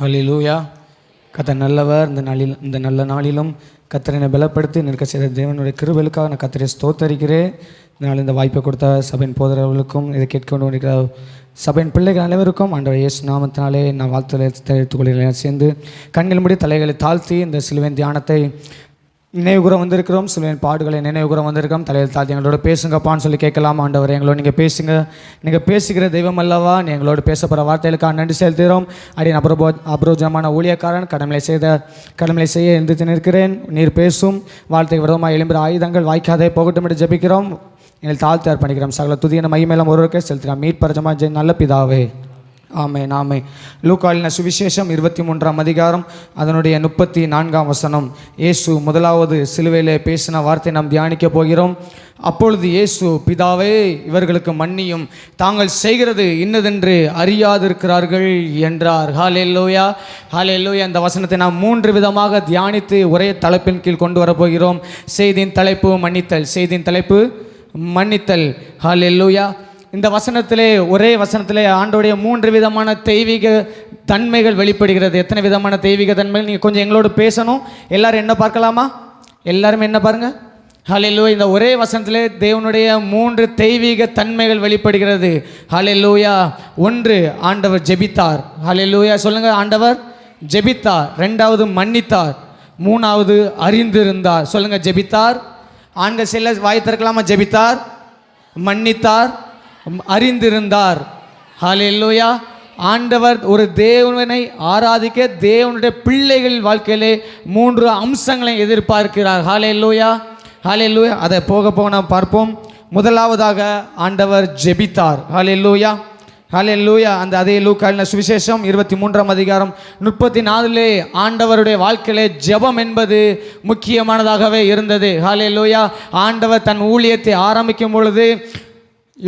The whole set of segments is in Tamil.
ஹalleluya. கத்தர் நல்லவர் இந்த நாளில் இந்த நல்ல நாளிலும் கத்தரனை பலப்படுத்தி நிற்க செய்த தேவனுடைய கிருபலுக்காக நான் கத்தரை ஸ்தோத்தரிக்கிறேன். இதனால் இந்த வாய்ப்பை கொடுத்த சபையின் போதரவர்களுக்கும் இதை கேட்க இருக்கிற சபையின் பிள்ளைகள் அனைவருக்கும் ஆண்டவர் இயேசு நாமத்தினாலே நான் வாழ்த்து தெரிவித்துக் கொள்கிறேன். சேர்ந்து கண்கள் முடி தலைகளை தாழ்த்தி இந்த சிலுவையின் தியானத்தை நினைவுகூர வந்திருக்கிறோம். சிலரின் பாடுகளை நினைவுகூர வந்திருக்கோம் தலையில் தாழ்த்தி எங்களோட பேசுங்கப்பான்னு சொல்லி கேட்கலாம். ஆண்டவர் எங்களோட நீங்கள் பேசுங்க. நீங்கள் பேசுகிற தெய்வம் அல்லவா? நீ எங்களோட பேசப்போகிற வார்த்தைகளுக்காக நன்றி செலுத்துகிறோம். அடி அபரபோ அபரோஜனமான ஊழியக்காரன் கடமையை செய்த கடமையை செய்ய எந்திரித்து நிற்கிறேன். நீர் பேசும். வாழ்த்தை விதமாக எழும்புகிற ஆயுதங்கள் வாய்க்காதே போகட்டும் என்று ஜபிக்கிறோம். எங்களை தாழ்த்து அர்ப்பணிக்கிறோம். சகல துதியான மையமெல்லாம் ஒருவருக்கே செலுத்துகிறோம். மீட்பரஜமா ஜெய் நல்ல பிதாவே. ஆமே நாமே லூக்காலின சுவிசேஷம் இருபத்தி மூன்றாம் அதிகாரம் அதனுடைய முப்பத்தி நான்காம் வசனம். இயேசு முதலாவது சிலுவையிலே பேசின வார்த்தை நாம் தியானிக்க போகிறோம். அப்பொழுது இயேசு பிதாவே இவர்களுக்கு மன்னியும். தாங்கள் செய்கிறது இன்னதென்று அறியாதிருக்கிறார்கள் என்றார். ஹாலேலூயா ஹாலேலூயா இந்த வசனத்தை நாம் மூன்று விதமாக தியானித்து ஒரே தலைப்பின் கீழ் கொண்டு வரப்போகிறோம். செய்தியின் தலைப்பு மன்னித்தல் செய்தியின் தலைப்பு மன்னித்தல் ஹாலேலூயா இந்த வசனத்திலே ஒரே வசனத்திலே ஆண்டோடைய மூன்று விதமான தெய்வீக தன்மைகள் வெளிப்படுகிறது. எத்தனை விதமான தெய்வீக தன்மைகள்? நீங்கள் கொஞ்சம் எங்களோடு பேசணும். எல்லாரும் என்ன பார்க்கலாமா? எல்லாருமே என்ன பாருங்க? ஹலெல்லூயா இந்த ஒரே வசனத்திலே தேவனுடைய மூன்று தெய்வீக தன்மைகள் வெளிப்படுகிறது. ஹலெல்லூயா ஒன்று ஆண்டவர் ஜெபித்தார். ஹலெல்லூயா சொல்லுங்க ஆண்டவர் ஜெபித்தார். ரெண்டாவது மன்னித்தார். மூணாவது அறிந்திருந்தார். சொல்லுங்க ஜெபித்தார். ஆண்கள் செல்ல வாய் திறக்கலாமா? ஜெபித்தார். மன்னித்தார். அறிந்திருந்தார். ஹalleluya. ஆண்டவர் ஒரு தேவனை ஆராதிக்க தேவனுடைய பிள்ளைகள் வாழ்க்கையிலே மூன்று அம்சங்களை எதிர்பார்க்கிறார். ஹalleluya. ஹalleluya. அதை போக போக நாம் பார்ப்போம். முதலாவதாக ஆண்டவர் ஜெபித்தார். ஹalleluya. ஹalleluya. அந்த அதே லூக்காலின சுவிசேஷம் இருபத்தி மூன்றாம் அதிகாரம் முப்பத்தி நாலுலே ஆண்டவருடைய வாழ்க்கையிலே ஜெபம் என்பது முக்கியமானதாகவே இருந்தது. ஹalleluya. ஆண்டவர் தன் ஊழியத்தை ஆரம்பிக்கும் பொழுது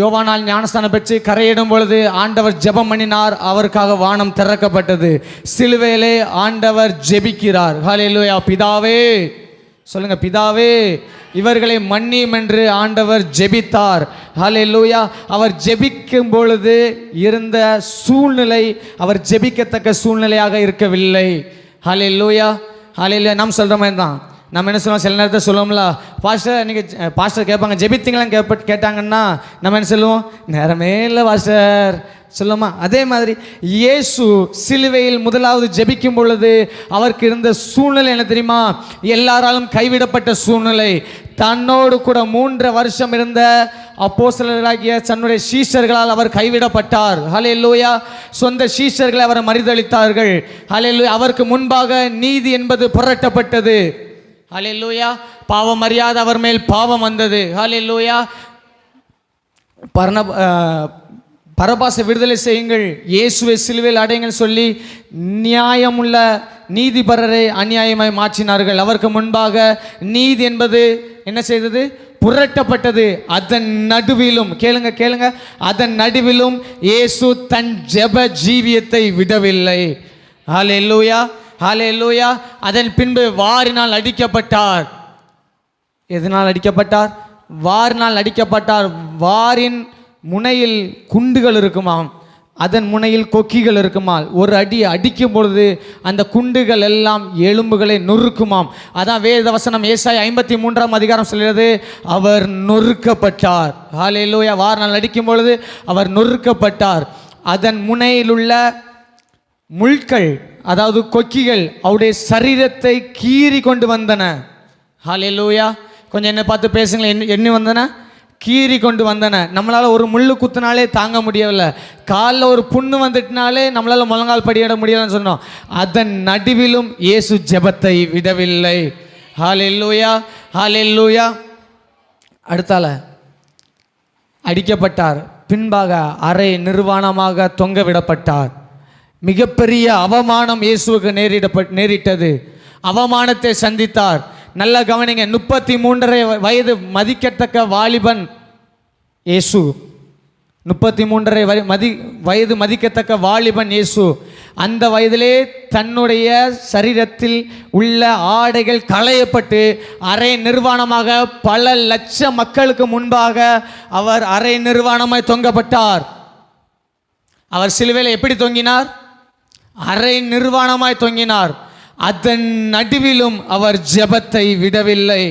யோவானால் ஞானஸ்தானம் பெற்று கரையிடும் பொழுது ஆண்டவர் ஜெபம் பண்ணினார். அவருக்காக வானம் திறக்கப்பட்டது. சிலுவையிலே ஆண்டவர் ஜெபிக்கிறார். ஹalleluya பிதாவே சொல்லுங்க பிதாவே இவர்களை மன்னியும் என்று ஆண்டவர் ஜெபித்தார். ஹalleluya அவர் ஜெபிக்கும் பொழுது இருந்த சூழ்நிலை அவர் ஜெபிக்கத்தக்க சூழ்நிலையாக இருக்கவில்லை. ஹalleluya ஹalleluya நாம் சொல்கிற மாதிரி தான் நம்ம என்ன சொல்லுவோம்? சில நேரத்தில் சொல்லுவோம்ல பாஸ்டர் நீங்கள் பாஸ்டர் கேட்பாங்க. ஜெபித்திங்களாம் கேட்ப கேட்டாங்கன்னா நம்ம என்ன சொல்லுவோம்? நேரமே இல்லை பாஸ்டர். சொல்லுமா அதே மாதிரி இயேசு சிலுவையில் முதலாவது ஜெபிக்கும் பொழுது அவருக்கு இருந்த சூழ்நிலை என்ன தெரியுமா? எல்லாராலும் கைவிடப்பட்ட சூழ்நிலை. தன்னோடு கூட மூன்று வருஷம் இருந்த அப்போஸ்தலராகிய தன்னுடைய சீஷர்களால் அவர் கைவிடப்பட்டார். ஹalleluya. சொந்த சீஷர்களை அவர் மறிதளித்தார்கள். ஹலே அவருக்கு முன்பாக நீதி என்பது புரட்டப்பட்டது. ஹalleluya. பாவம் அறியாத அவர் மேல் பாவம் வந்தது. ஹalleluya. பர்ண அஹ், பரபாசை விடுதலை செய்யுங்கள். இயேசுவை சிலுவையில் அடையுங்கள் சொல்லி நியாயமுள்ள நீதிபரரை அநியாயமாய் மாற்றினார்கள். அவருக்கு முன்பாக நீதி என்பது என்ன செய்தது? புரட்டப்பட்டது. அதன் நடுவிலும் கேளுங்க கேளுங்க. அதன் நடுவிலும் இயேசு தன் ஜெப ஜீவியத்தை விடவில்லை. ஹalleluya. ஹalleluya அதன் பின்பு வாரினால் அடிக்கப்பட்டார். எதனால் அடிக்கப்பட்டார்? வாரினால் அடிக்கப்பட்டார். வாரின் முனையில் குண்டுகள் இருக்குமாம். அதன் முனையில் கொக்கிகள் இருக்குமாம் ஒரு அடி அடிக்கும் பொழுது அந்த குண்டுகள் எல்லாம் எலும்புகளை நொறுக்குமாம். அதான் வேத வசனம் ஏசாய் ஐம்பத்தி மூன்றாம் அதிகாரம் சொல்கிறது அவர் நொறுக்கப்பட்டார். ஹalleluya. வாரினால் அடிக்கும் பொழுது அவர் நொறுக்கப்பட்டார். அதன் முனையில் உள்ள முள்கள் அதாவது கொக்கிகள் அவருடைய சரீரத்தை கீறி கொண்டு வந்தன. லூயா கொஞ்சம் என்ன பார்த்து பேசுங்களேன். என்ன என்ன வந்தன? கீறி கொண்டு வந்தன. நம்மளால் ஒரு முள்ளு குத்துனாலே தாங்க முடியவில்லை. காலில் ஒரு புண்ணு வந்துட்டுனாலே நம்மளால் முழங்கால் படியிட முடியலன்னு சொன்னோம். அதன் நடுவிலும் இயேசு ஜெபத்தை விடவில்லை. ஹாலே லூயா ஹாலே லூயா அடுத்தால அடிக்கப்பட்டார். பின்பாக அறை நிர்வாணமாக தொங்க விடப்பட்டார். மிகப்பெரிய அவமானம் இயேசுவுக்கு நேரிடப்பட் நேரிட்டது. அவமானத்தை சந்தித்தார். நல்ல கவனிங்க முப்பத்தி மூன்றரை வயது மதிக்கத்தக்க வாலிபன் இயேசு. முப்பத்தி மூன்றரை வய மதி வயது மதிக்கத்தக்க வாலிபன் இயேசு. அந்த வயதிலே தன்னுடைய சரீரத்தில் உள்ள ஆடைகள் களையப்பட்டு அரை நிர்வாணமாக பல லட்ச மக்களுக்கு முன்பாக அவர் அரை நிர்வாணமாய் தொங்கப்பட்டார். அவர் சிலுவையில் எப்படி தொங்கினார்? அரை நிர்வாணமாய் தொங்கினார். அதன் நடுவிலும் அவர் ஜெபத்தை விடவில்லை.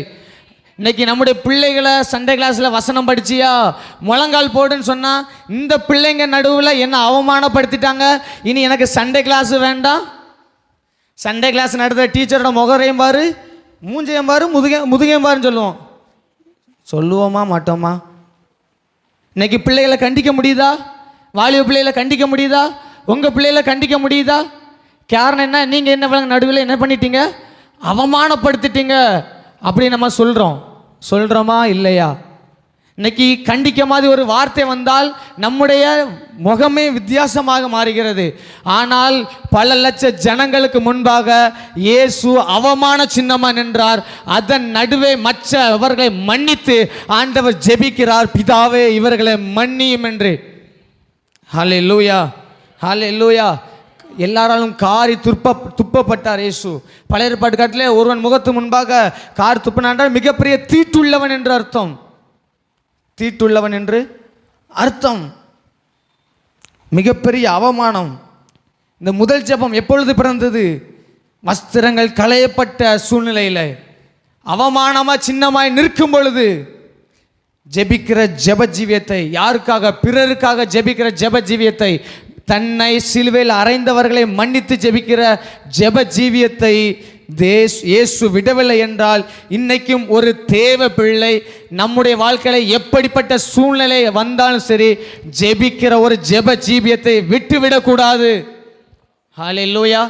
இன்னைக்கு நம்முடைய பிள்ளைகளை சண்டே கிளாஸில் வசனம் படிச்சியா? முழங்கால் போடுன்னு சொன்னால் இந்த பிள்ளைங்க நடுவில் என்ன அவமானப்படுத்திட்டாங்க? இனி எனக்கு சண்டே கிளாஸ் வேண்டாம். சண்டே கிளாஸ் நடத்துகிற டீச்சரோட முகரையும் பாரு மூஞ்சையும் பாரு முதுக முதுகையும் பாருன்னு சொல்லுவோம். சொல்லுவோமா மாட்டோமா? இன்னைக்கு பிள்ளைகளை கண்டிக்க முடியுதா? வாலிப பிள்ளைகளை கண்டிக்க முடியுதா? உங்கள் பிள்ளைகளை கண்டிக்க முடியுதா? காரணம் என்ன? நீங்கள் என்ன விலங்கு நடுவில் என்ன பண்ணிட்டீங்க? அவமானப்படுத்திட்டீங்க. அப்படி நம்ம சொல்கிறோம் சொல்கிறோமா இல்லையா? இன்னைக்கு கண்டிக்க மாதிரி ஒரு வார்த்தை வந்தால் நம்முடைய முகமே வித்தியாசமாக மாறுகிறது. ஆனால் பல லட்ச ஜனங்களுக்கு முன்பாக இயேசு அவமான சின்னமாக நின்றார். அதன் நடுவே மற்றவர்களை மன்னித்து ஆண்டவர் ஜெபிக்கிறார். பிதாவே இவர்களை மன்னியும் என்று. ஹலே லூயா ஹால் லூயா எல்லாராலும் காரி துப்ப துப்பப்பட்டார் இயேசு. பழைய ஏற்பாட்டு காட்டிலே ஒருவன் முகத்து முன்பாக கார் துப்பினான்றால் மிகப்பெரிய தீட்டுள்ளவன் என்று அர்த்தம். தீட்டுள்ளவன் என்று அர்த்தம். மிகப்பெரிய அவமானம். இந்த முதல் ஜெபம் எப்பொழுது பிறந்தது? வஸ்திரங்கள் களையப்பட்ட சூழ்நிலையில். அவமானமாக சின்னமாய் நிற்கும் பொழுது. ஜெபிக்கிற ஜெப ஜீவியத்தை யாருக்காக பிறருக்காக ஜெபிக்கிற ஜெப ஜீவியத்தை தன்னை சிலுவையில் அறைந்தவர்களை மன்னித்து ஜெபிக்கிற ஜெப ஜீவியத்தை தேஸ் இயேசு விடவில்லை என்றால் இன்னைக்கும் ஒரு தேவ பிள்ளை நம்முடைய வாழ்க்கையில் எப்படிப்பட்ட சூழ்நிலை வந்தாலும் சரி ஜெபிக்கிற ஒரு ஜெப ஜீவியத்தை விட்டுவிடக்கூடாது. ஹாலே லூயா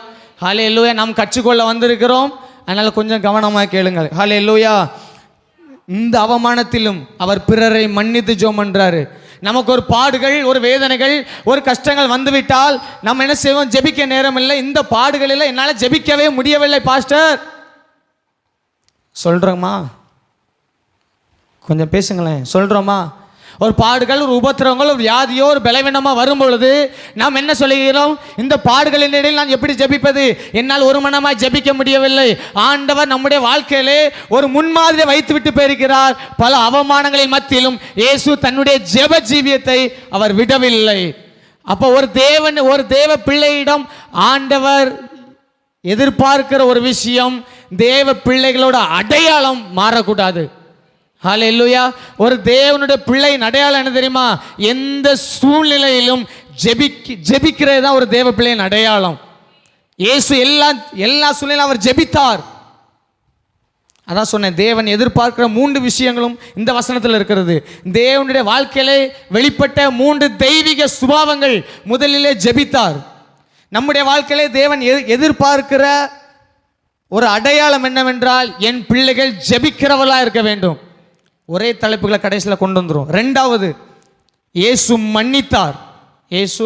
ஹாலே லூயா நாம் கற்றுக்கொள்ள வந்திருக்கிறோம். அதனால் கொஞ்சம் கவனமாக கேளுங்கள். ஹாலே லூயா இந்த அவமானத்திலும் அவர் பிறரை மன்னித்து ஜோம் பண்ணுறாரு நமக்கு ஒரு பாடுகள் ஒரு வேதனைகள் ஒரு கஷ்டங்கள் வந்துவிட்டால் நம்ம என்ன செய்வோம்? ஜெபிக்க நேரம் இல்லை இந்த பாடுகளில் என்னால் ஜெபிக்கவே முடியவில்லை பாஸ்டர். சொல்கிறோமா கொஞ்சம் பேசுங்களேன். சொல்கிறோமா ஒரு பாடுகள் ஒரு உபத்திரங்கள் ஒரு வியாதியோ ஒரு பலவீனமாக வரும் பொழுது நாம் என்ன சொல்லுகிறோம்? இந்த பாடுகளின் இடையில் நான் எப்படி ஜெபிப்பது? என்னால் ஒரு மனமாக ஜெபிக்க முடியவில்லை. ஆண்டவர் நம்முடைய வாழ்க்கையிலே ஒரு முன்மாதிரியை வைத்து விட்டு போயிருக்கிறார். பல அவமானங்களின் மத்தியிலும் இயேசு தன்னுடைய ஜெப ஜீவியத்தை அவர் விடவில்லை. அப்போ ஒரு தேவன் ஒரு தேவ பிள்ளையிடம் ஆண்டவர் எதிர்பார்க்கிற ஒரு விஷயம் தேவ பிள்ளைகளோட அடையாளம் மாறக்கூடாது. ஹalleluya ஒரு தேவனுடைய பிள்ளை அடையாளம் என்ன தெரியுமா? எந்த சூழ்நிலையிலும் ஜெபிக்க ஜெபிக்கிறது தான் ஒரு தேவ பிள்ளையின் அடையாளம். இயேசு எல்லா எல்லா சூழ்நிலையும் அவர் ஜெபித்தார். அதான் சொன்னேன் தேவன் எதிர்பார்க்கிற மூன்று விஷயங்களும் இந்த வசனத்தில் இருக்கிறது. தேவனுடைய வாழ்க்கையிலே வெளிப்பட்ட மூன்று தெய்வீக சுபாவங்கள் முதலிலே ஜெபித்தார். நம்முடைய வாழ்க்கையிலே தேவன் எ- எதிர்பார்க்கிற ஒரு அடையாளம் என்னவென்றால் என் பிள்ளைகள் ஜெபிக்கிறவளாக இருக்க வேண்டும். ஒரே தலைப்புகளை கடைசியில் கொண்டு வந்துடும் ரெண்டாவது இயேசு மன்னித்தார். இயேசு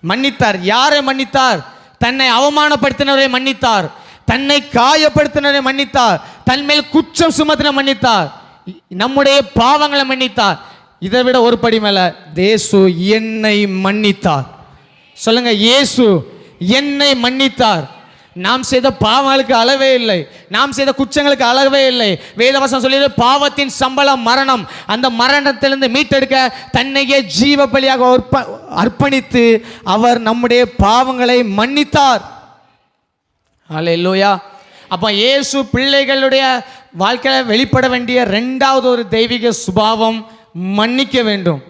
மன்னித்தார். யாரை மன்னித்தார்? தன்னை அவமானப்படுத்தினவரை மன்னித்தார். தன்னை காயப்படுத்தினவரை மன்னித்தார். தன் மேல் குற்றம் சுமத்தின மன்னித்தார். நம்முடைய பாவங்களை மன்னித்தார். இதை விட ஒரு படி மேல தேசு என்னை மன்னித்தார். சொல்லுங்க இயேசு என்னை மன்னித்தார். நாம் செய்த பாவங்களுக்கு அளவே இல்லை. நாம் செய்த குற்றங்களுக்கு அளவே இல்லை. வேதவசம் சொல்லியது பாவத்தின் சம்பளம் மரணம். அந்த மரணத்திலிருந்து மீட்டெடுக்க தன்னையே ஜீவ பலியாக அர்ப்ப அர்ப்பணித்து அவர் நம்முடைய பாவங்களை மன்னித்தார். அல்லேலூயா அப்போ இயேசு பிள்ளைகளுடைய வாழ்க்கையில் வெளிப்பட வேண்டிய ரெண்டாவது ஒரு தெய்வீக சுபாவம் மன்னிக்க வேண்டும்.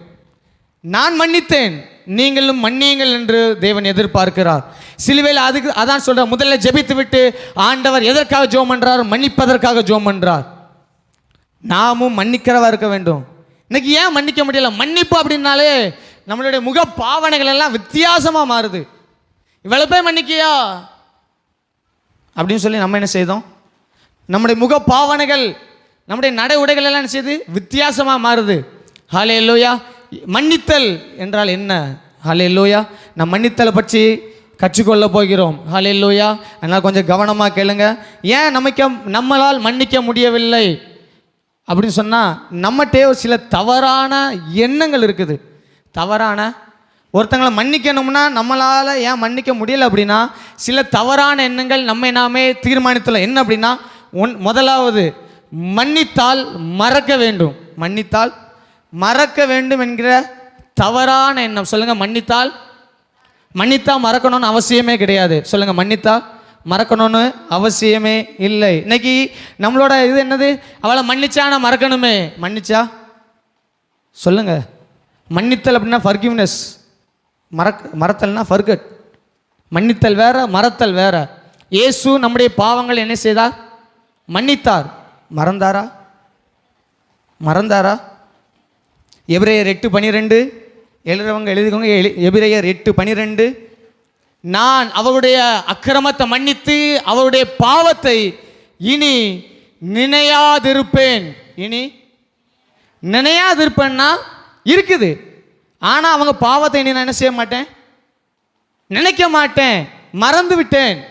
நான் மன்னித்தேன். நீங்களும் மன்னியுங்கள் என்று தேவன் எதிர்பார்க்கிறார். சிலுவையில் அதுக்கு அதான் சொல்கிறார் முதல்ல ஜெபித்து விட்டு ஆண்டவர் எதற்காக ஜோம் பண்ணுறார் மன்னிப்பதற்காக ஜோம் பண்ணுறார் நாமும் மன்னிக்கிறவா இருக்க வேண்டும். இன்னைக்கு ஏன் மன்னிக்க முடியல? மன்னிப்பு அப்படின்னாலே நம்மளுடைய முக பாவனைகள் எல்லாம் வித்தியாசமாக மாறுது. இவ்வளவு பேர் மன்னிக்கியா? அப்படின்னு சொல்லி நம்ம என்ன செய்தோம்? நம்முடைய முக பாவனைகள் நம்முடைய நடை உடைகள் எல்லாம் என்ன செய்யுது வித்தியாசமாக மாறுது. ஹாலே இல்லையா மன்னித்தல் என்றால் என்ன? ஹாலே லோயா நான் மன்னித்தலை பற்றி கற்றுக்கொள்ள போகிறோம். ஹாலே லோயா அதனால் கொஞ்சம் கவனமாக கேளுங்க. ஏன் நமக்க நம்மளால் மன்னிக்க முடியவில்லை? அப்படின்னு சொன்னால் நம்மகிட்டே ஒரு சில தவறான எண்ணங்கள் இருக்குது. தவறான ஒருத்தங்களை மன்னிக்கணும்னா நம்மளால் ஏன் மன்னிக்க முடியல அப்படின்னா சில தவறான எண்ணங்கள் நம்மை நாமே தீர்மானித்தல என்ன அப்படின்னா ஒன் முதலாவது மன்னித்தால் மறக்க வேண்டும். மன்னித்தால் மறக்க வேண்டும் என்கிற தவறான எண்ணம். சொல்லுங்க மன்னித்தால். மன்னித்தா மறக்கணும்னு அவசியமே கிடையாது. சொல்லுங்க மன்னித்தா மறக்கணும்னு அவசியமே இல்லை. இன்னைக்கு நம்மளோட இது என்னது? அவளை மன்னிச்சா நான் மறக்கணுமே. மன்னிச்சா? சொல்லுங்க. மன்னித்தல் அப்படின்னா ஃபர்கிவ்னஸ் மறக்க மறத்தல்னா ஃபர்கட் மன்னித்தல் வேற மறத்தல் வேற. இயேசு நம்முடைய பாவங்கள் என்ன செய்தார்? மன்னித்தார். மறந்தாரா? மறந்தாரா? எபிரேயர் எட்டு பனிரெண்டு. எழுதுறவங்க எழுதிக்கோங்க எழு- எபிரேயர் எட்டு பனிரெண்டு. நான் அவருடைய அக்கிரமத்தை மன்னித்து அவருடைய பாவத்தை இனி நினையாதிருப்பேன். இனி நினையாதிருப்பேன்னா இருக்குது. ஆனால் அவங்க பாவத்தை இனி நான் என்ன செய்ய மாட்டேன்? நினைக்க மாட்டேன். மறந்து விட்டேன்.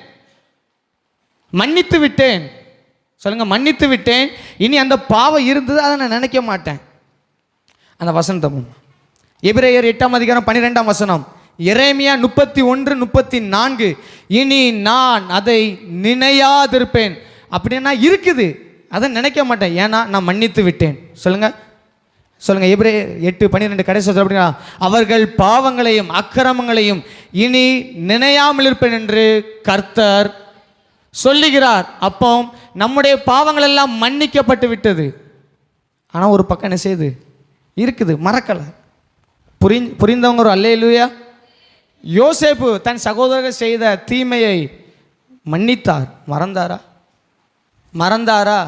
மன்னித்து விட்டேன். சொல்லுங்க மன்னித்து விட்டேன். இனி அந்த பாவம் இருந்தது அதை நான் நினைக்க மாட்டேன். அந்த வசனத்தை எபிரேயர் எட்டாம் அதிகாரம் பன்னிரெண்டாம் வசனம். இறைமையா முப்பத்தி ஒன்று முப்பத்தி நான்கு. இனி நான் அதை நினையாதிருப்பேன். அப்படின்னா இருக்குது. அதை நினைக்க மாட்டேன். ஏன்னா நான் மன்னித்து விட்டேன். சொல்லுங்க. சொல்லுங்க. எபிரே எட்டு பன்னிரெண்டு கடைசி அப்படின்னா அவர்கள் பாவங்களையும் அக்கிரமங்களையும் இனி நினையாமல் இருப்பேன் என்று கர்த்தர் சொல்லுகிறார். அப்போ நம்முடைய பாவங்கள் எல்லாம் மன்னிக்கப்பட்டு விட்டது. ஆனால் ஒரு பக்கம் என்ன செய்யுது? இருக்குது மறக்கலை. புரி புரிந்தவங்க ஒரு அல்லையிலுயா யோசேப்பு தன் சகோதரர்கள் செய்த தீமையை மன்னித்தார். மறந்தாரா? மறந்தாரா?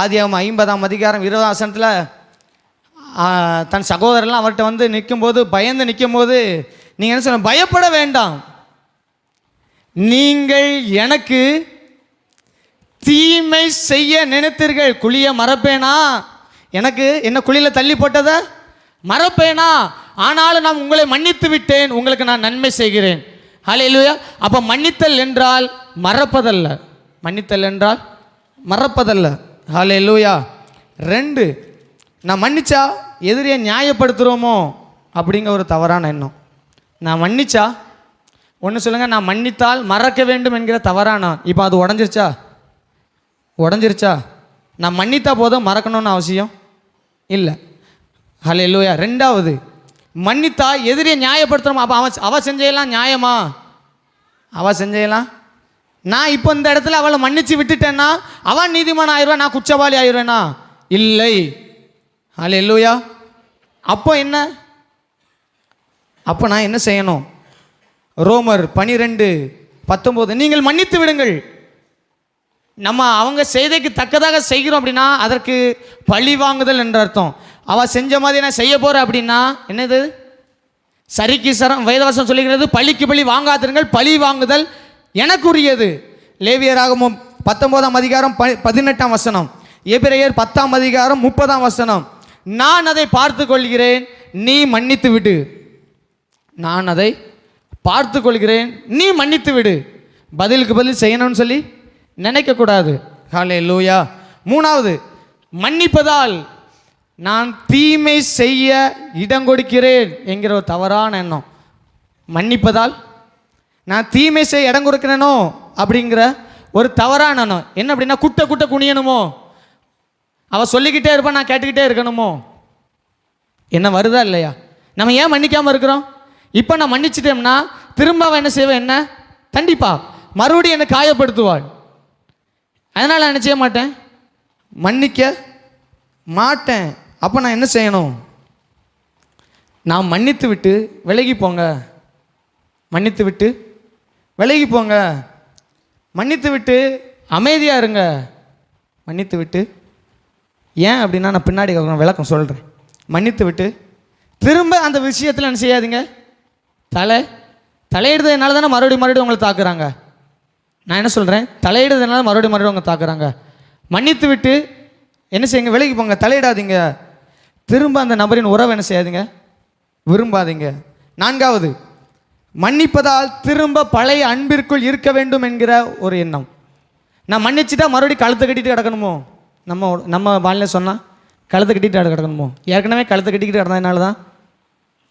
ஆதியாகம் ஐம்பதாம் அதிகாரம் இருபதாம் வசனத்தில் தன் சகோதரர்லாம் அவர்கிட்ட வந்து நிற்கும்போது பயந்து நிற்கும்போது நீங்கள் என்ன சொல்ல பயப்பட வேண்டாம். நீங்கள் எனக்கு தீமை செய்ய நினைத்தீர்கள். குழிய மறப்பேனா? எனக்கு என்ன குழியில் தள்ளி போட்டதை? மறப்பேனா. ஆனாலும் நான் உங்களை மன்னித்து விட்டேன். உங்களுக்கு நான் நன்மை செய்கிறேன். ஹalleluya. அப்போ மன்னித்தல் என்றால் மறப்பதல்ல. மன்னித்தல் என்றால் மறப்பதல்ல. ஹalleluya. ரெண்டு நான் மன்னிச்சா எதிரியை நியாயப்படுத்துகிறோமோ அப்படிங்கிற ஒரு தவறான எண்ணம். நான் மன்னிச்சா? ஒன்று சொல்லுங்கள் நான் மன்னித்தால் மறக்க வேண்டும் என்கிற தவறானா இப்போ அது உடஞ்சிருச்சா? உடஞ்சிருச்சா? நான் மன்னித்தா போதும். மறக்கணும்னு அவசியம்? இல்லை. ஹலே லூயா ரெண்டாவது மன்னித்தா எதிரியை நியாயப்படுத்துகிறோம் அப்போ அவன் அவள் செஞ்சையெல்லாம் நியாயமா? அவள் செஞ்சையெல்லாம் நான் இப்போ இந்த இடத்துல அவளை மன்னித்து விட்டுட்டேன்னா அவன் நீதிமான் ஆயிடுவேன் நான் குற்றவாளி ஆயிடுவேனா? இல்லை. ஹலே லூயா அப்போ என்ன? அப்போ நான் என்ன செய்யணும்? ரோமர் பனிரெண்டு பத்தொம்போது நீங்கள் மன்னித்து விடுங்கள். நம்ம அவங்க செய்தைக்கு தக்கதாக செய்கிறோம் அப்படின்னா அதற்கு பழி வாங்குதல் என்ற அர்த்தம். அவள் செஞ்ச மாதிரி நான் செய்ய போகிறேன் அப்படின்னா என்னது? சரிக்கு சரம் வேதவசம் சொல்லுகிறது பழிக்கு பழி வாங்காதிருங்கள் பழி வாங்குதல் எனக்குரியது. லேவியராகமும் பத்தொம்போதாம் அதிகாரம் ப பதினெட்டாம் வசனம் எபிரேயர் பத்தாம் அதிகாரம் முப்பதாம் வசனம் நான் அதை பார்த்து கொள்கிறேன் நீ மன்னித்து விடு. நான் அதை பார்த்து கொள்கிறேன் நீ மன்னித்து விடு. பதிலுக்கு பதில் செய்யணும்னு சொல்லி நினைக்கக்கூடாது. ஹாலே லூயா மூணாவது மன்னிப்பதால் நான் தீமை செய்ய இடம் கொடுக்கிறேன் என்கிற ஒரு தவறான எண்ணம். மன்னிப்பதால் நான் தீமை செய்ய இடம் கொடுக்கிறேனோ அப்படிங்கிற ஒரு தவறான எண்ணம். என்ன அப்படின்னா குட்ட குட்ட குனியணுமோ? அவள் சொல்லிக்கிட்டே இருப்பான் நான் கேட்டுக்கிட்டே இருக்கணுமோ? என்ன வருதா இல்லையா? நம்ம ஏன் மன்னிக்காமல் இருக்கிறோம்? இப்போ நான் மன்னிச்சிட்டோம்னா திரும்ப அவன் என்ன செய்வேன் என்ன? கண்டிப்பாக மறுபடியும் என்னை காயப்படுத்துவாள். அதனால் நான் என்ன செய்ய மாட்டேன்? மன்னிக்க மாட்டேன். அப்போ நான் என்ன செய்யணும்? நான் மன்னித்து விட்டு விலகி போங்க. மன்னித்து விட்டு விலகி போங்க. மன்னித்து விட்டு அமைதியாக இருங்க. மன்னித்து விட்டு ஏன் அப்படின்னா நான் பின்னாடி விளக்கம் சொல்கிறேன் மன்னித்து விட்டு திரும்ப அந்த விஷயத்தில் என்ன செய்யாதீங்க. தலை தலையிடுறதுனால தானே மறுபடியும் மறுபடியும் உங்களை தாக்குறாங்க. நான் என்ன சொல்கிறேன் தலையிடுறதுனால மறுபடியும் மறுபடியும் அவங்க தாக்குறாங்க. மன்னித்து விட்டு என்ன செய்யுங்க? விலைக்கு போங்க. தலையிடாதீங்க. திரும்ப அந்த நபரின் உறவை என்ன செய்யாதீங்க? விரும்பாதீங்க. நான்காவது மன்னிப்பதால் திரும்ப பழைய அன்பிற்குள் இருக்க வேண்டும் என்கிற ஒரு எண்ணம். நான் மன்னிச்சுட்டா மறுபடியும் கழுத்தை கட்டிட்டு கிடக்கணுமோ? நம்ம நம்ம வாழ்நிலை சொன்னால் கழுத்தை கட்டிட்டு கிடக்கணுமோ? ஏற்கனவே கழுத்தை கட்டிக்கிட்டு கிடந்ததுனால தான்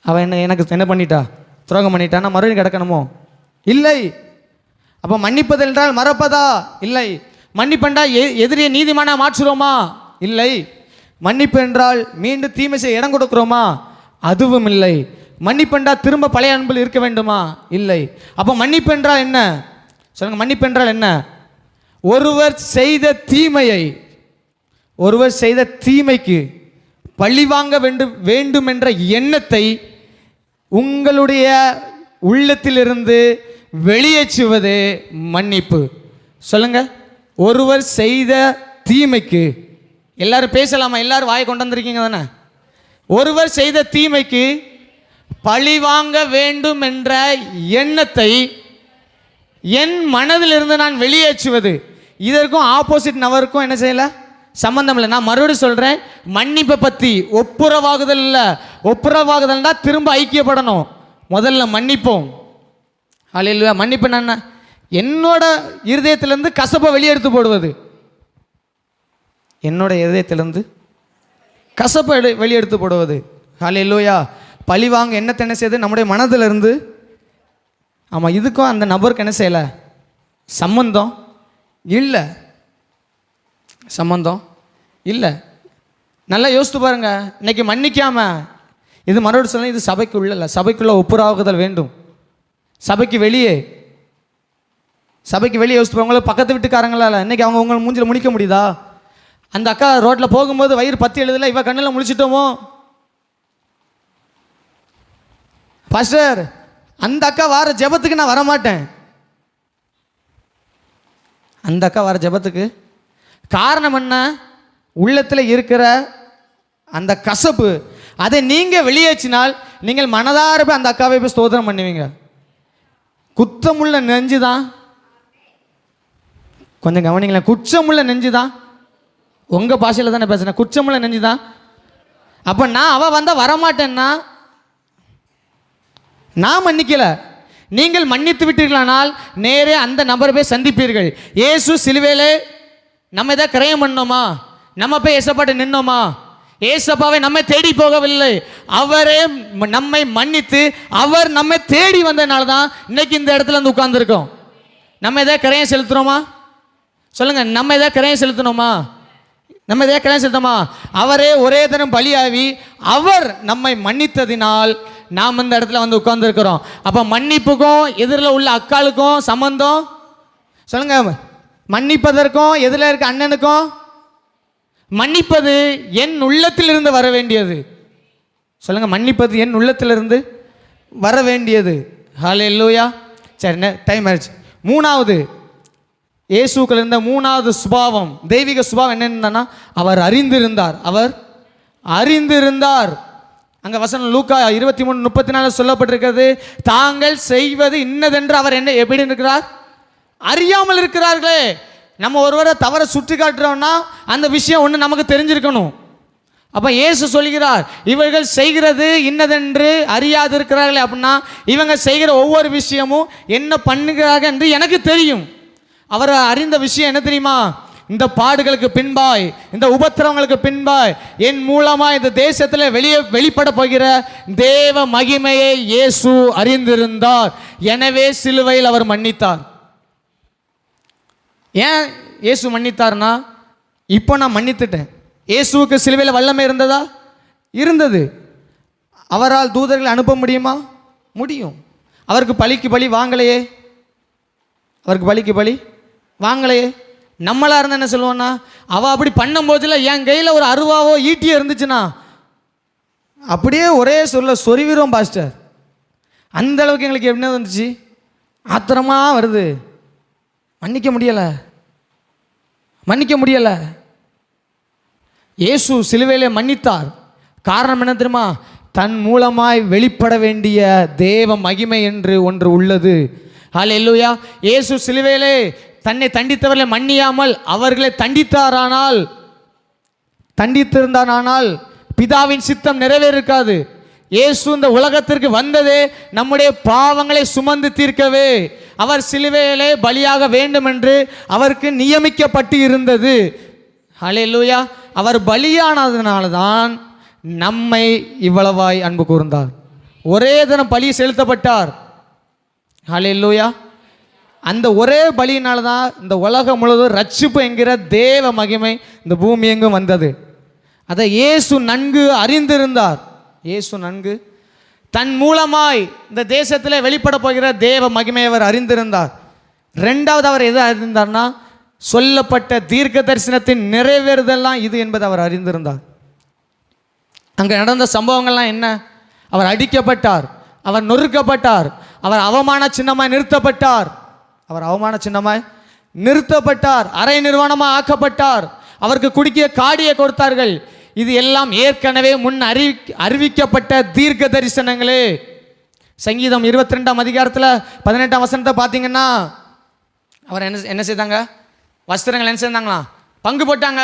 அவன் என்ன எனக்கு என்ன பண்ணிட்டா? துரோகம் பண்ணிட்டா? நான் மறுபடியும் கிடக்கணுமோ? இல்லை. அப்போ மன்னிப்பது என்றால் மறப்பதா? இல்லை. மன்னிப்பென்றா எ எதிரியை நீதிமானா மாற்றுறோமா? இல்லை. மன்னிப்பு என்றால் மீண்டும் தீமை செய்ய இடம் கொடுக்குறோமா? அதுவும் இல்லை. மன்னிப்பென்றா திரும்ப பழைய அன்பில் இருக்க வேண்டுமா? இல்லை. அப்போ மன்னிப்பு என்றால் என்ன? சொல்லுங்க மன்னிப்பு என்றால் என்ன? ஒருவர் செய்த தீமையை ஒருவர் செய்த தீமைக்கு பழிவாங்க வேண்டும் வேண்டும் என்ற எண்ணத்தை உங்களுடைய உள்ளத்திலிருந்து வெளியேற்றுவது மன்னிப்பு. சொல்லுங்க. ஒருவர் செய்த தீமைக்கு எல்லாரும் பேசலாமா? எல்லாரும் வாயை கொண்டு வந்திருக்கீங்க தானே? ஒருவர் செய்த தீமைக்கு பழி வாங்க வேண்டும் என்ற எண்ணத்தை என் மனதிலிருந்து நான் வெளியேற்றுவது. இதற்கும் ஆப்போசிட் நபருக்கும் என்ன செய்யலை? சம்மந்தம் இல்லை. நான் மறுபடியும் சொல்கிறேன் மன்னிப்பை பற்றி ஒப்புரவாகுதல் இல்லை. ஒப்புரவாகுதல்னா திரும்ப ஐக்கியப்படணும். முதல்ல மன்னிப்போம். அல்ல மன்னிப்பு நான் என்னோட இருதயத்திலேருந்து கசப்பை வெளியெடுத்து போடுவது. என்னோட இருதயத்திலேருந்து கசப்பை எடு வெளியெடுத்து போடுவது. ஹலே லோயா பழி வாங்க என்ன தென்ன செய்யுது நம்முடைய மனதிலிருந்து ஆமாம் இதுக்கும் அந்த நபருக்கு என்ன செய்யலை? சம்மந்தம் இல்லை. சம்மந்தம் இல்லை. நல்லா யோசித்து பாருங்க. இன்னைக்கு மன்னிக்காம இது மறுபடியும் சொன்னால் இது சபைக்குள்ள இல்லை. சபைக்குள்ளே ஒப்புராகுதல் வேண்டும். சபைக்கு வெளியே. சபைக்கு வெளியே யோசித்து போவாங்களோ பக்கத்து வீட்டுக்காரங்களால இன்றைக்கி அவங்க உங்களை மூஞ்சில் முழிக்க முடியுதா? அந்த அக்கா ரோட்டில் போகும்போது வயிறு பத்தி எழுதல இவ கண்ணில் முழிச்சிட்டோமோ? பாஸ்டர் அந்த அக்கா வார ஜெபத்துக்கு நான் வரமாட்டேன். அந்த அக்கா வர ஜெபத்துக்கு. காரணம் என்ன? உள்ளத்தில் இருக்கிற அந்த கசப்பு அதை நீங்கள் வெளியேற்றினால் நீங்கள் மனதார போய் அந்த அக்காவை போய் ஸ்தோத்திரம் பண்ணுவீங்க. குத்தமுள்ள நெஞ்சு தான் கொஞ்சம் கவனிங்களேன் குற்றமுள்ள நெஞ்சு தான் உங்கள் பாஷையில் தானே பேசுகிறேன் குச்சமுள்ள நெஞ்சு தான் அப்போ நான் அவள் வந்தால் வரமாட்டேன்னா? நான் மன்னிக்கலை. நீங்கள் மன்னித்து விட்டீர்களானால் நேரே அந்த நபரை போய் சந்திப்பீர்கள். இயேசு சிலுவையிலே நம்ம எதாவது கிரயம் பண்ணோமா? நம்ம போய் ஏசப்பாட்டு நின்னோமா? ஏசப்பாவை நம்மை தேடி போகவில்லை. அவரே நம்மை மன்னித்து அவர் நம்மை தேடி வந்ததுனால தான் இன்னைக்கு இந்த இடத்துல வந்து உட்கார்ந்துருக்கோம். நம்ம எதாவது கிரையம் செலுத்துறோமா? சொல்லுங்கள் நம்ம எதாவது கிரையம் செலுத்தணுமா? நம்ம எதாவது கிரையம் செலுத்தோமா அவரே ஒரே தினம் பலியாவி அவர் நம்மை மன்னித்ததினால் நாம் இந்த இடத்துல வந்து உட்கார்ந்துருக்கிறோம். அப்போ மன்னிப்புக்கும் எதிரில் உள்ள அக்காளுக்கும் சம்மந்தம் சொல்லுங்கள் மன்னிப்பதற்கும் எதிரில் இருக்க அண்ணனுக்கும் மன்னிப்பது என் உள்ளத்திலிருந்து வர வேண்டியது சொல்லுங்க மன்னிப்பது என் உள்ளத்திலிருந்து வர வேண்டியது ஹாலே லூயா சரி டைம் ஆயிடுச்சு. மூணாவது இயேசுக்கள் இருந்த மூணாவது சுபாவம் தெய்வீக சுபாவம் என்னென்னா அவர் அறிந்திருந்தார். அவர் அறிந்திருந்தார். அங்கே வசனம் லூக்கா இருபத்தி மூணு முப்பத்தி நாலு சொல்லப்பட்டிருக்கிறது தாங்கள் செய்வது இன்னதென்று அவர் என்ன எப்படி இருக்கிறார்? அறியாமல் இருக்கிறார்களே. நம்ம ஒருவரை தவற சுட்டி காட்டுறோம்னா அந்த விஷயம் ஒன்று நமக்கு தெரிஞ்சிருக்கணும். அப்போ இயேசு சொல்கிறார் இவர்கள் செய்கிறது இன்னதென்று அறியாது இருக்கிறார்களே அப்படின்னா இவங்க செய்கிற ஒவ்வொரு விஷயமும் என்ன பண்ணுகிறார்கள் என்று எனக்கு தெரியும். அவர் அறிந்த விஷயம் என்ன தெரியுமா? இந்த பாடுகளுக்கு பின்பாய் இந்த உபத்திரவங்களுக்கு பின்பாய் என் மூலமாக இந்த தேசத்தில் வெளியே வெளிப்பட போகிற தேவ மகிமையை இயேசு அறிந்திருந்தார். எனவே சிலுவையில் அவர் மன்னித்தார். ஏன் இயேசு மன்னித்தார்னா இப்போ நான் மன்னித்துட்டேன். இயேசுவுக்கு சிலுவையில் வல்லமை இருந்ததா? இருந்தது. அவரால் தூதர்களை அனுப்ப முடியுமா? முடியும். அவருக்கு பலிக்கு பலி வாங்கலையே. அவருக்கு பலிக்கு பலி வாங்கலையே. நம்மளாக இருந்தால் என்ன சொல்லுவோன்னா அவள் அப்படி பண்ணும்போதில் என் கையில் ஒரு அருவாவோ ஈட்டியோ இருந்துச்சுன்னா அப்படியே ஒரே சொல்ல சொறிவிரும் பாஸ்டர். அந்த அளவுக்கு எங்களுக்கு என்ன வந்துச்சு? ஆத்திரமா வருது. மன்னிக்க முடியலை. மன்னிக்க முடியலை. இயேசு சிலுவையிலே மன்னித்தார். காரணம் என்ன தெரியுமா? தன் மூலமாய் வெளிப்பட வேண்டிய தேவ மகிமை என்று ஒன்று உள்ளது. ஹalleluya இயேசு சிலுவையிலே தன்னை தண்டித்தவர்களை மன்னியாமல் அவர்களை தண்டித்தாரானால் தண்டித்திருந்தானால் பிதாவின் சித்தம் நிறைவேறிருக்காது. இயேசு இந்த உலகத்திற்கு வந்ததே நம்முடைய பாவங்களை சுமந்து தீர்க்கவே. அவர் சிலுவையிலே பலியாக வேண்டும் என்று அவருக்கு நியமிக்கப்பட்டு இருந்தது. ஹalleluya. அவர் பலியானதுனால தான் நம்மை இவ்வளவாய் அன்பு கூர்ந்தார். ஒரே தினம் பலி செலுத்தப்பட்டார். ஹalleluya. அந்த ஒரே பலியினால தான் இந்த உலகம் முழுவதும் ரட்சிப்பு என்கிற தேவ மகிமை இந்த பூமி எங்கும் வந்தது. அதை இயேசு நன்கு அறிந்திருந்தார். இயேசு நன்கு தன் மூலமாய் இந்த தேசத்தில் வெளிப்பட போகிற தேவ மகிமை அவர் அறிந்திருந்தார். ரெண்டாவது அவர் எது அறிந்தார்னா சொல்லப்பட்ட தீர்க்க தரிசனத்தின் நிறைவேறுதெல்லாம் இது என்பது அவர் அறிந்திருந்தார். அங்கே நடந்த சம்பவங்கள்லாம் என்ன? அவர் அடிக்கப்பட்டார் அவர் நொறுக்கப்பட்டார் அவர் அவமான சின்னமாய் நிறுத்தப்பட்டார். அவர் அவமான சின்னமாய் நிறுத்தப்பட்டார் அரை நிர்வாணமாக ஆக்கப்பட்டார். அவருக்கு குடிக்க காடியை கொடுத்தார்கள். இது எல்லாம் ஏற்கனவே முன் அறி அறிவிக்கப்பட்ட தீர்க்க தரிசனங்களே. சங்கீதம் இருபத்தி ரெண்டாம் அதிகாரத்தில் பதினெட்டாம் வசனத்தை பார்த்தீங்கன்னா அவர் என்ன என்ன செய்தாங்க? வஸ்திரங்கள் என்ன செய்தாங்களாம் பங்கு போட்டாங்க.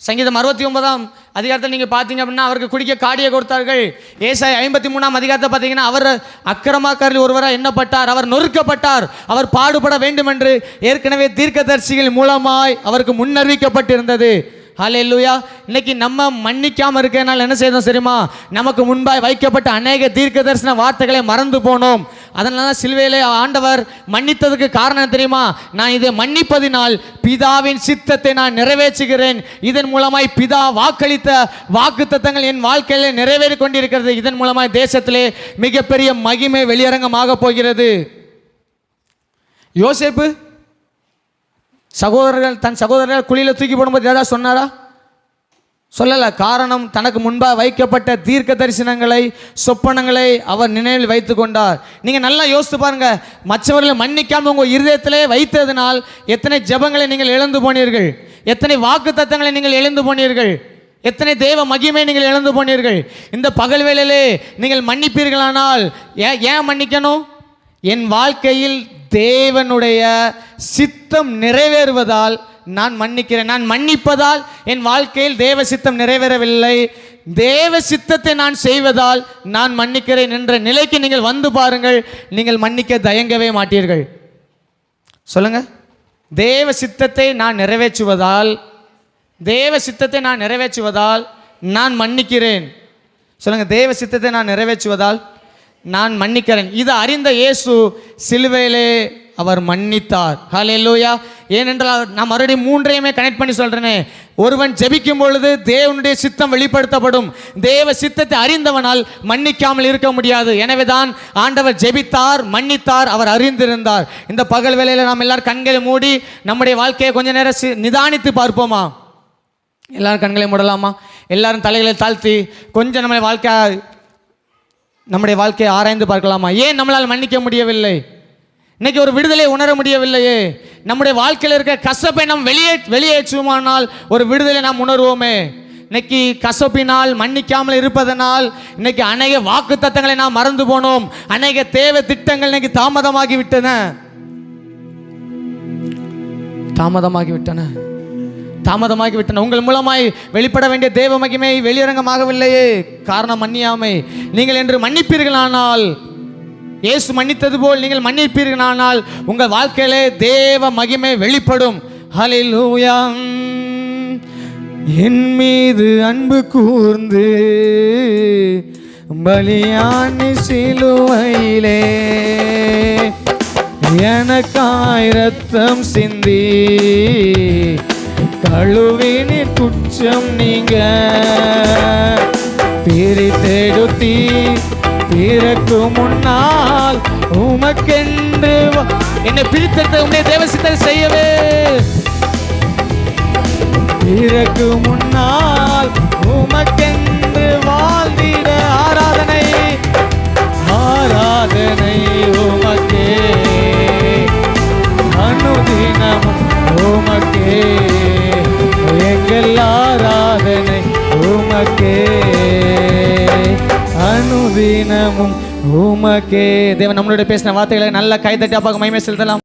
சங்கீதம் அறுபத்தி ஒன்பதாம் அதிகாரத்தில் நீங்கள் பார்த்தீங்க அப்படின்னா அவருக்கு குடிக்க காடியை கொடுத்தார்கள். ஏசாய் ஐம்பத்தி மூணாம் அதிகாரத்தை பார்த்தீங்கன்னா அவர் அக்கிரமாக்காரில் ஒருவராக எண்ணப்பட்டார். அவர் நொறுக்கப்பட்டார். அவர் பாடுபட வேண்டும் என்று ஏற்கனவே தீர்க்கதரிசிகள் மூலமாய் அவருக்கு முன்னறிவிக்கப்பட்டிருந்தது. ஹalleluya. இன்னைக்கு நம்ம மன்னிக்காம இருக்கனால என்ன செய்தோம் சரிமா நமக்கு முன்பாய் வைக்கப்பட்ட அநேக தீர்க்க தரிசன வார்த்தைகளை மறந்து போனோம். அதனால தான் சிலுவையிலே ஆண்டவர் மன்னித்ததுக்கு காரணம் தெரியுமா? நான் இதை மன்னிப்பதினால் பிதாவின் சித்தத்தை நான் நிறைவேற்றுகிறேன். இதன் மூலமாய் பிதா வாக்களித்த வாக்கு என் வாழ்க்கையிலே நிறைவேறி கொண்டிருக்கிறது. இதன் மூலமாய் தேசத்திலே மிகப்பெரிய மகிமை வெளியரங்கமாக போகிறது. யோசேப்பு சகோதரர்கள் தன் சகோதரர்கள் குழியில் தூக்கி போடும்போது ஏதாவது சொன்னாரா? சொல்லலை. காரணம் தனக்கு முன்பாக வைக்கப்பட்ட தீர்க்க தரிசனங்களை சொப்பனங்களை அவர் நினைவில் வைத்து கொண்டார். நீங்கள் நல்லா யோசித்து பாருங்கள் மற்றவர்களை மன்னிக்காமல் உங்கள் இருதயத்திலே வைத்ததினால் எத்தனை ஜெபங்களை நீங்கள் இழந்து போனீர்கள்? எத்தனை வாக்கு தத்தங்களை நீங்கள் இழந்து போனீர்கள்? எத்தனை தெய்வ மகிமை நீங்கள் இழந்து போனீர்கள்? இந்த பகல் வேளையிலே நீங்கள் மன்னிப்பீர்களானால் ஏன் ஏன் மன்னிக்கணும்? என் வாழ்க்கையில் தேவனுடைய சித்தம் நிறைவேறுவதால் நான் மன்னிக்கிறேன். நான் மன்னிப்பதால் என் வாழ்க்கையில் தேவ சித்தம் நிறைவேறவில்லை. தேவ சித்தத்தை நான் செய்வதால் நான் மன்னிக்கிறேன் என்ற நிலைக்கு நீங்கள் வந்து பாருங்கள். நீங்கள் மன்னிக்க தயங்கவே மாட்டீர்கள். சொல்லுங்க. தேவ சித்தத்தை நான் நிறைவேற்றுவதால் தேவ சித்தத்தை நான் நிறைவேற்றுவதால் நான் மன்னிக்கிறேன். சொல்லுங்க. தேவ சித்தத்தை நான் நிறைவேற்றுவதால் நான் மன்னிக்கிறேன். இது அறிந்த இயேசு சிலுவையிலே அவர் மன்னித்தார். ஹலெல்லூயா ஏனென்றால் நான் மறுபடியும் மூன்றையுமே கனெக்ட் பண்ணி சொல்கிறேனே ஒருவன் ஜெபிக்கும் பொழுது தேவனுடைய சித்தம் வெளிப்படுத்தப்படும். தேவ சித்தத்தை அறிந்தவனால் மன்னிக்காமல் இருக்க முடியாது. எனவே தான் ஆண்டவர் ஜெபித்தார் மன்னித்தார் அவர் அறிந்திருந்தார். இந்த பகல் வேலையில் நாம் எல்லாரும் கண்களை மூடி நம்முடைய வாழ்க்கையை கொஞ்ச நேரம் சி- நிதானித்து பார்ப்போமா? எல்லாரும் கண்களை மூடலாமா? எல்லாரும் தலைகளை தாழ்த்தி கொஞ்சம் நம்ம வாழ்க்கை நம்முடைய வாழ்க்கையை ஆராய்ந்து பார்க்கலாமா? ஏன் நம்மளால் மன்னிக்க முடியவில்லை? இன்னைக்கு ஒரு விடுதலை உணர முடியவில்லையே. நம்முடைய வாழ்க்கையில் இருக்க கசப்பை நாம் வெளியே வெளியேற்றுமானால் ஒரு விடுதலை நாம் உணர்வோமே. இன்னைக்கு கசப்பினால் மன்னிக்காமல் இருப்பதனால் இன்னைக்கு அநேக வாக்கு தத்தங்களை நாம் மறந்து போனோம். அநேக தேவை திட்டங்கள் இன்னைக்கு தாமதமாகி விட்டன தாமதமாகி விட்டன தாமதமாகி விட்டன. உங்கள் மூலமாய் வெளிப்பட வேண்டிய தேவ மகிமை வெளியரங்கமாகவில்லையே. காரணம் மன்னியாமை. நீங்கள் என்று மன்னிப்பீர்களானால் இயேசு மன்னித்தது போல் நீங்கள் மன்னிப்பீர்களானால் உங்கள் வாழ்க்கையிலே தேவ மகிமை வெளிப்படும். ஹalleluya. என் மீது அன்பு கூர்ந்து பலியான சிலுவையிலே எனக்காய் ரத்தம் சிந்தி கழுவினின் குற்றம் நீங்க. பிரித்தெடுத்தி பிறக்கு முன்னால் உமக்கென்று என்னை பிரித்தெடுத்த உன்னை தேவசித்தல் செய்யவே. பிறக்கு முன்னால் உமக்கென்று வாழ்ந்திட ஆராதனை. ஆராதனை உமக்கே. அனுதினமும் உமக்கே. உமக்கே. அனுதினமும் உமக்கே. தேவன் நம்மளுடைய பேசின வார்த்தைகளை நல்ல கைதட்டி அப்பாக மகிமை செலுத்தலாம்.